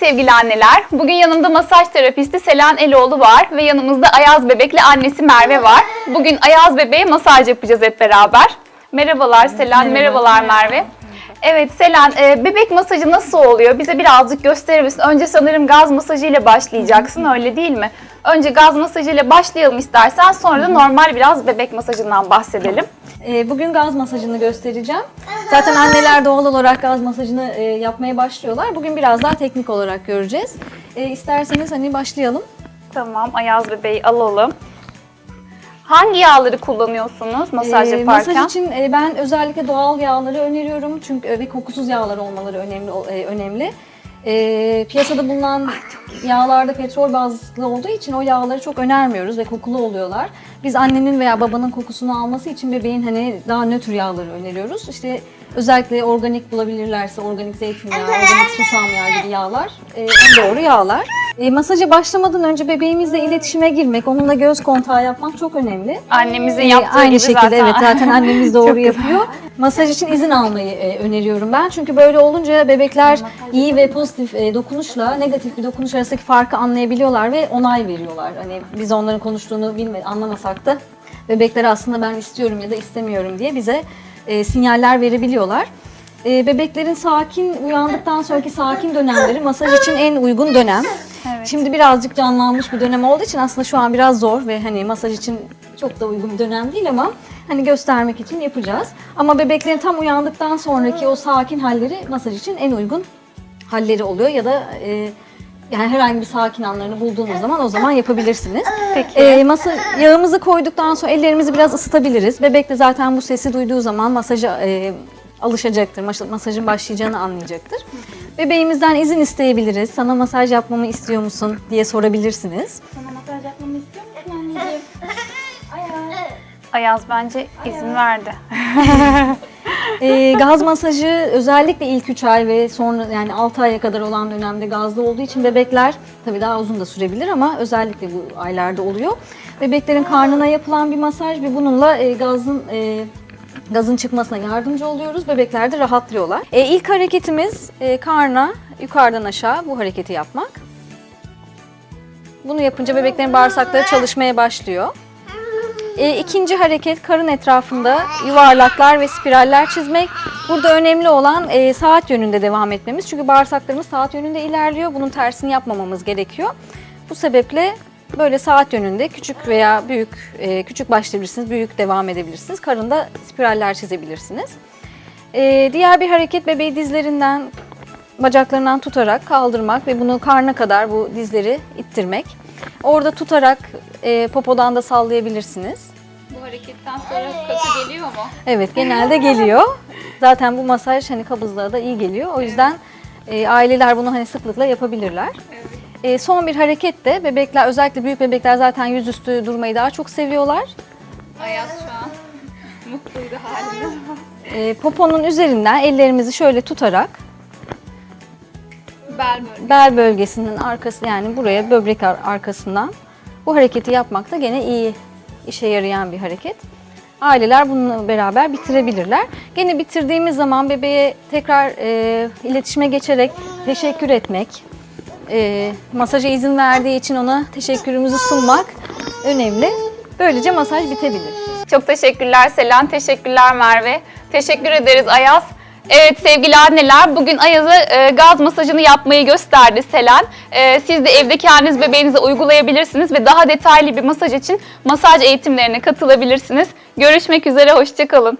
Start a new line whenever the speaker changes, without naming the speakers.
sevgili anneler. Bugün yanımda masaj terapisti Selen Eloğlu var ve yanımızda Ayaz Bebek'le annesi Merve var. Bugün Ayaz Bebek'e masaj yapacağız hep beraber. Merhabalar Selen, merhabalar Merve. Evet Selen, e, bebek masajı nasıl oluyor? Bize birazcık gösterir misin? Önce sanırım gaz masajı ile başlayacaksın, öyle değil mi? Önce gaz masajı ile başlayalım istersen, sonra da normal biraz bebek masajından bahsedelim.
Ee, Bugün gaz masajını göstereceğim. Zaten anneler doğal olarak gaz masajını e, yapmaya başlıyorlar. Bugün biraz daha teknik olarak göreceğiz. E, İsterseniz hani başlayalım.
Tamam, Ayaz Bebeği alalım. Hangi yağları kullanıyorsunuz masaj
Ee,
yaparken?
Masaj için e, ben özellikle doğal yağları öneriyorum. Çünkü e, ve kokusuz yağlar olmaları önemli. o- e, önemli. E, piyasada bulunan yağlarda petrol bazlı olduğu için o yağları çok önermiyoruz ve kokulu oluyorlar. Biz annenin veya babanın kokusunu alması için bebeğin hani daha nötr yağları öneriyoruz. İşte özellikle organik bulabilirlerse organik zeytinyağı, organik susam yağı gibi yağlar e, en doğru yağlar. E, masaja başlamadan önce bebeğimizle iletişime girmek, onunla göz kontağı yapmak çok önemli.
Annemizin
Ee,
yaptığı
aynı
gibi
şekilde
zaten.
evet zaten annemiz doğru yapıyor. Masaj için izin almayı e, öneriyorum ben. Çünkü böyle olunca bebekler iyi ve pozitif e, dokunuşla negatif bir dokunuş arasındaki farkı anlayabiliyorlar ve onay veriyorlar. Hani biz onların konuştuğunu bilme, anlamasak da bebekler aslında ben istiyorum ya da istemiyorum diye bize e, sinyaller verebiliyorlar. E, bebeklerin sakin uyandıktan sonraki sakin dönemleri masaj için en uygun dönem.
Evet.
Şimdi birazcık canlanmış bir dönem olduğu için aslında şu an biraz zor ve hani masaj için çok da uygun bir dönem değil ama hani göstermek için yapacağız. Ama bebeklerin tam uyandıktan sonraki o sakin halleri masaj için en uygun halleri oluyor ya da e, yani herhangi bir sakin anlarını bulduğunuz zaman o zaman yapabilirsiniz.
Peki.
E, masa yağımızı koyduktan sonra ellerimizi biraz ısıtabiliriz. Bebek de zaten bu sesi duyduğu zaman masaja e, alışacaktır. Mas- Masajın başlayacağını anlayacaktır. Bebeğimizden izin isteyebiliriz. Sana masaj yapmamı istiyor musun diye sorabilirsiniz.
Ayaz bence izin verdi.
E, gaz masajı özellikle ilk 3 ay ve sonra yani 6 aya kadar olan dönemde gazlı olduğu için bebekler tabii daha uzun da sürebilir ama özellikle bu aylarda oluyor. Bebeklerin karnına yapılan bir masaj ve bununla e, gazın e, gazın çıkmasına yardımcı oluyoruz. Bebekler de rahatlıyorlar. E, ilk hareketimiz e, karna yukarıdan aşağı bu hareketi yapmak. Bunu yapınca bebeklerin bağırsakları çalışmaya başlıyor. E, ikinci hareket karın etrafında yuvarlaklar ve spiraller çizmek. Burada önemli olan e, saat yönünde devam etmemiz. Çünkü bağırsaklarımız saat yönünde ilerliyor. Bunun tersini yapmamamız gerekiyor. Bu sebeple böyle saat yönünde küçük veya büyük, e, küçük başlayabilirsiniz, büyük devam edebilirsiniz. Karında spiraller çizebilirsiniz. E, diğer bir hareket bebeği dizlerinden, bacaklarından tutarak kaldırmak ve bunu karna kadar bu dizleri ittirmek. Orada tutarak e, popodan da sallayabilirsiniz.
Bu hareketten sonra katı geliyor mu?
Evet genelde geliyor. Zaten bu masaj hani kabızlığa da iyi geliyor. O yüzden e, aileler bunu hani sıklıkla yapabilirler. E, son bir hareket de bebekler özellikle büyük bebekler zaten yüzüstü durmayı daha çok seviyorlar.
Ayaz şu an mutluydu halinde.
E, poponun üzerinden ellerimizi şöyle tutarak
Bel bölgesi.
bel bölgesinin arkası yani buraya böbrek ar- arkasından bu hareketi yapmak da gene iyi işe yarayan bir hareket. Aileler bununla beraber bitirebilirler. Gene bitirdiğimiz zaman bebeğe tekrar e, iletişime geçerek teşekkür etmek, e, masaja izin verdiği için ona teşekkürümüzü sunmak önemli. Böylece masaj bitebilir.
Çok teşekkürler Selen, teşekkürler Merve. Teşekkür ederiz Ayaz. Evet sevgili anneler bugün Ayaz'a e, gaz masajını yapmayı gösterdi Selen. E, siz de evde kendiniz bebeğinize uygulayabilirsiniz ve daha detaylı bir masaj için masaj eğitimlerine katılabilirsiniz. Görüşmek üzere, hoşçakalın.